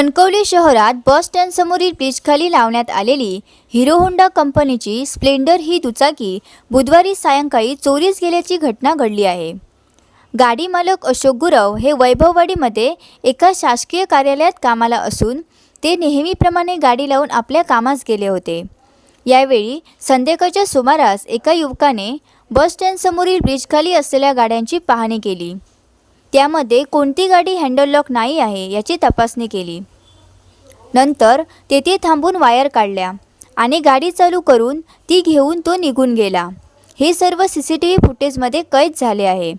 कणकवली शहरात बस स्टँडसमोरील ब्रिजखाली लावण्यात आलेली हिरो होंडा कंपनीची स्प्लेंडर ही दुचाकी बुधवारी सायंकाळी चोरीस गेल्याची घटना घडली आहे. गाडी मालक अशोक गुरव हे वैभववाडीमध्ये एका शासकीय कार्यालयात कामाला असून ते नेहमीप्रमाणे गाडी लावून आपल्या कामास गेले होते. यावेळी संध्याकाळच्या सुमारास एका युवकाने बस स्टँडसमोरील ब्रिजखाली असलेल्या गाड्यांची पाहणी केली. त्यामध्ये कोणती गाडी हँडल लॉक नाही आहे याची तपासणी केली. नंतर तेथे थांबून वायर काढल्या आणि गाडी चालू करून ती घेऊन तो निघून गेला. हे सर्व सी सी टी व्ही फुटेजमध्ये कैद झाले आहे.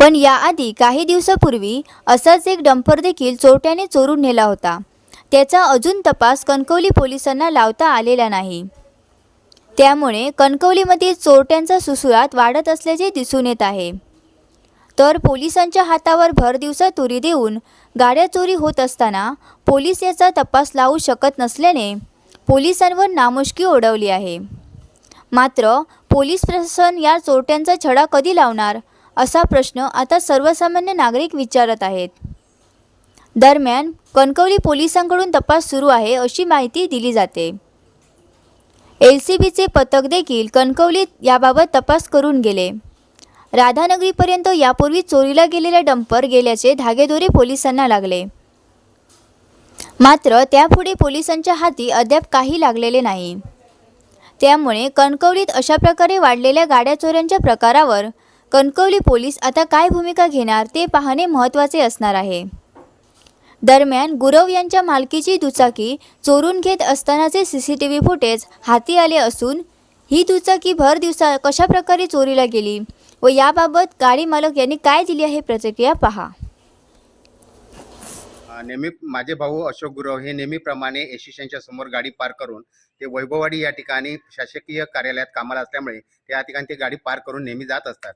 पण याआधी काही दिवसापूर्वी असाच एक डंपर देखील चोरट्याने चोरून नेला होता. त्याचा अजून तपास कणकवली पोलिसांना लावता आलेला नाही. त्यामुळे कणकवलीमध्ये चोरट्यांचा सुसुरात वाढत असल्याचे दिसून येत आहे. तर पोलिसांच्या हातावर भर दिवसा तुरी देऊन गाड्या चोरी होत असताना पोलीस याचा तपास लावू शकत नसल्याने पोलिसांवर नामुष्की ओढवली आहे. मात्र पोलीस प्रशासन या चोरट्यांचा छडा कधी लावणार असा प्रश्न आता सर्वसामान्य नागरिक विचारत आहेत. दरम्यान कणकवली पोलिसांकडून तपास सुरू आहे अशी माहिती दिली जाते. एल सी बीचे पथक देखील कणकवलीत याबाबत तपास करून गेले. राधानगरीपर्यंत यापूर्वी चोरीला गेलेला डंपर गेल्याचे धागेदोरे पोलिसांना लागले. मात्र त्यापुढे पोलिसांच्या हाती अद्याप काही लागलेले नाही. त्यामुळे कणकवलीत अशा प्रकारे वाढलेल्या गाड्या चोऱ्यांच्या प्रकारावर कणकवली पोलीस आता काय भूमिका घेणार ते पाहणे महत्त्वाचे असणार आहे. दरम्यान गुरव यांच्या मालकीची दुचाकी चोरून घेत असतानाचे C C T V footage हाती आले असून ही दुचाकी भर दिवसा कशाप्रकारे चोरीला गेली? व याबाबत गाडी मालक यांनी काय दिली आहे प्रतिक्रिया पहा. नेहमी माझे भाऊ अशोक गुरव हे नेहमीप्रमाणे एशिशनच्या समोर गाडी पार्क करून ते वैभववाडी या ठिकाणी शासकीय कार्यालयात कामाला असल्यामुळे त्या ठिकाणी ते गाडी पार्क करून नेहमी जात असतात.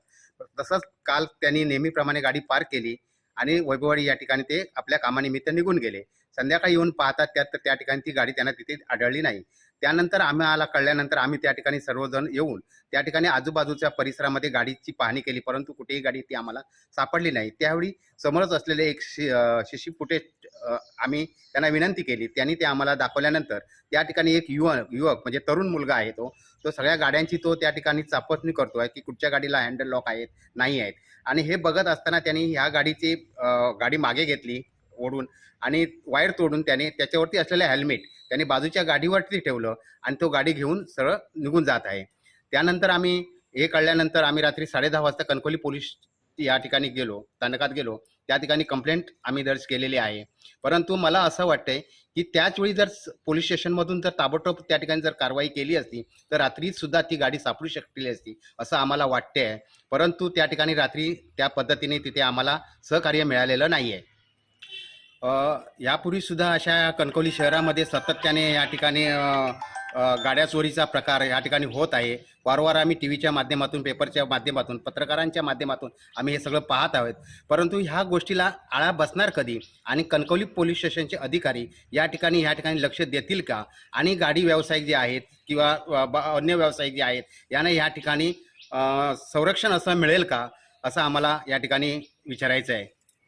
तसंच काल त्यांनी नेहमीप्रमाणे गाडी पार्क केली आणि वैभववाडी या ठिकाणी ते आपल्या कामानिमित्त निघून गेले. संध्याकाळी येऊन पाहतात त्यात त्या ठिकाणी ती गाडी त्यांना तिथे आढळली नाही. त्यानंतर आम्हाला कळल्यानंतर आम्ही त्या ठिकाणी सर्वजण येऊन त्या ठिकाणी आजूबाजूच्या परिसरामध्ये गाडीची पाहणी केली. परंतु कुठेही गाडी ती आम्हाला सापडली नाही. त्यावेळी समोरच असलेले एक शि शिशी फुटेज आम्ही त्यांना विनंती केली. त्यांनी ते आम्हाला दाखवल्यानंतर त्या ठिकाणी एक युवक युवक म्हणजे तरुण मुलगा आहे तो तो सगळ्या गाड्यांची तो त्या ठिकाणी चापसणी आहे की कुठच्या गाडीला हँडल लॉक आहेत नाही आहेत. आणि हे बघत असताना त्यांनी ह्या गाडीची गाडी मागे घेतली. ओढून आणि वायर तोडून त्याने त्याच्यावरती असलेलं हेल्मेट त्याने बाजूच्या गाडीवरती ठेवलं आणि तो गाडी घेऊन सरळ निघून जात आहे. त्यानंतर आम्ही हे कळल्यानंतर आम्ही रात्री साडेदहा वाजता कणकोली पोलीस या ठिकाणी गेलो स्थानकात गेलो. त्या ठिकाणी कंप्लेंट आम्ही दर्ज केलेली आहे. परंतु मला असं वाटतंय की त्याचवेळी जर पोलीस स्टेशनमधून जर ताबडतोब त्या ठिकाणी जर कारवाई केली असती तर रात्री सुद्धा ती गाडी सापडू शकलेली असती असं आम्हाला वाटते आहे परंतु त्या ठिकाणी रात्री त्या पद्धतीने तिथे आम्हाला सहकार्य मिळालेलं नाही आहे यापूर्वी सुद्धा अशा कणकवली शहरामध्ये सातत्याने या ठिकाणी गाड्या चोरीचा प्रकार या ठिकाणी होत आहे. वारंवार आम्ही टी व्हीच्या माध्यमातून पेपरच्या माध्यमातून पत्रकारांच्या माध्यमातून आम्ही हे सगळं पाहत आहोत. परंतु ह्या गोष्टीला आळा बसणार कधी? आणि कणकवली पोलीस स्टेशनचे अधिकारी या ठिकाणी ह्या ठिकाणी लक्ष देतील का? आणि गाडी व्यावसायिक जे आहेत किंवा अन्य व्यावसायिक जे आहेत यांना या ठिकाणी संरक्षण असं मिळेल का? असं आम्हाला या ठिकाणी विचारायचं आहे.